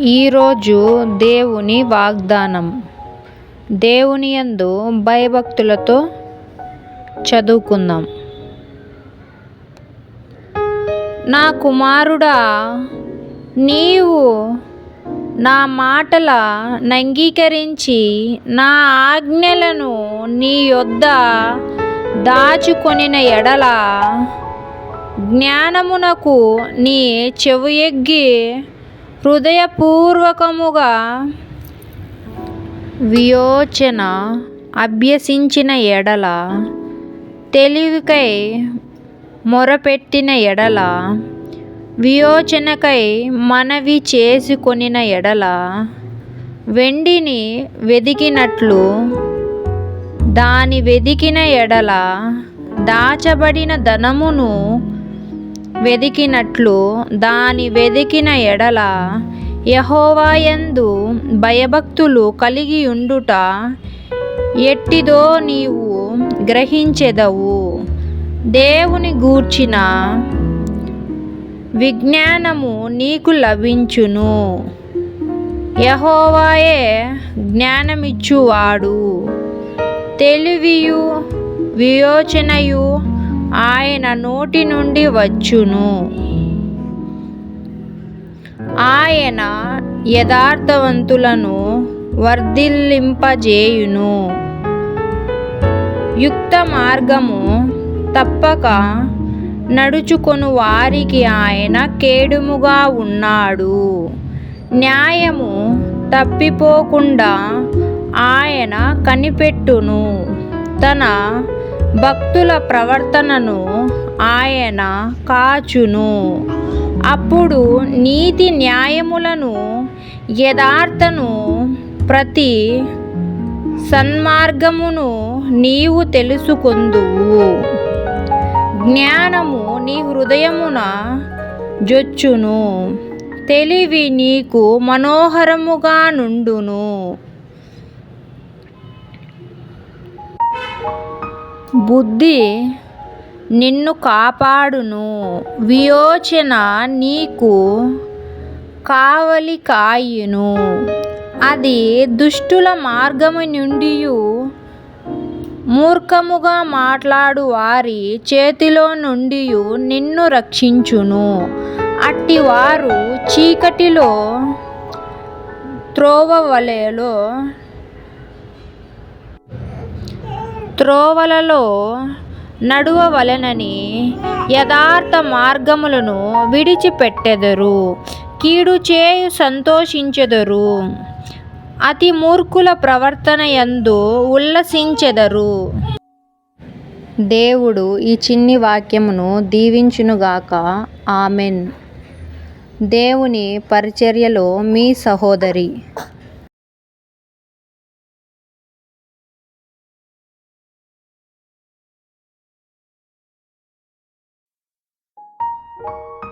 ఈరోజు దేవుని వాగ్దానం. దేవుని యందు భయభక్తులతో చదువుకుందాం. నా కుమారుడా నీవు నా మాటల నంగీకరించి నా ఆజ్ఞలను నీ యొద్ద దాచుకొనిన ఎడల జ్ఞానమునకు నీ చెవియొగ్గి హృదయపూర్వకముగా వియోచన అభ్యసించిన ఎడల తెలివికై మొరపెట్టిన ఎడల వియోచనకై మనవి చేసుకొనిన ఎడల వెండిని వెదికినట్లు దాని వెదికిన ఎడల దాచబడిన ధనమును వెదికినట్లు దాని వెదికిన ఎడల యహోవాయందు భయభక్తులు కలిగి ఉండుట ఎట్టిదో నీవు గ్రహించెదవు. దేవుని గూర్చిన విజ్ఞానము నీకు లభించును. యహోవాయే జ్ఞానమిచ్చువాడు. తెలివియు వియోచనయు ఆయన నోటి నుండి వచ్చును. ఆయన యథార్థవంతులను వర్ధిల్లింపజేయును. యుక్త మార్గము తప్పక నడుచుకొను వారికి ఆయన కేడుముగా ఉన్నాడు. న్యాయము తప్పిపోకుండా ఆయన కనిపెట్టును. తన భక్తుల ప్రవర్తనను ఆయన కాచును. అప్పుడు నీతి న్యాయములను యథార్థను ప్రతి సన్మార్గమును నీవు తెలుసుకొందువు. జ్ఞానము నీ హృదయమున జొచ్చును. తెలివి నీకు మనోహరముగా నుండును. బుద్ధి నిన్ను కాపాడును. వియోచన నీకు కావలి కాయును. అది దుష్టుల మార్గము నుండి మూర్ఖముగా మాట్లాడు వారి చేతిలో నుండి నిన్ను రక్షించును. అట్టి వారు చీకటిలో త్రోవవలెలో త్రోవలలో నడువవలెనని యథార్థ మార్గములను విడిచిపెట్టెదరు కీడు చేయు సంతోషించెదరు అతి మూర్ఖుల ప్రవర్తన యందు ఉల్లసించెదరు. దేవుడు ఈ చిన్ని వాక్యమును దీవించునుగాక. ఆమెన్. దేవుని పరిచర్యలో మీ సహోదరి you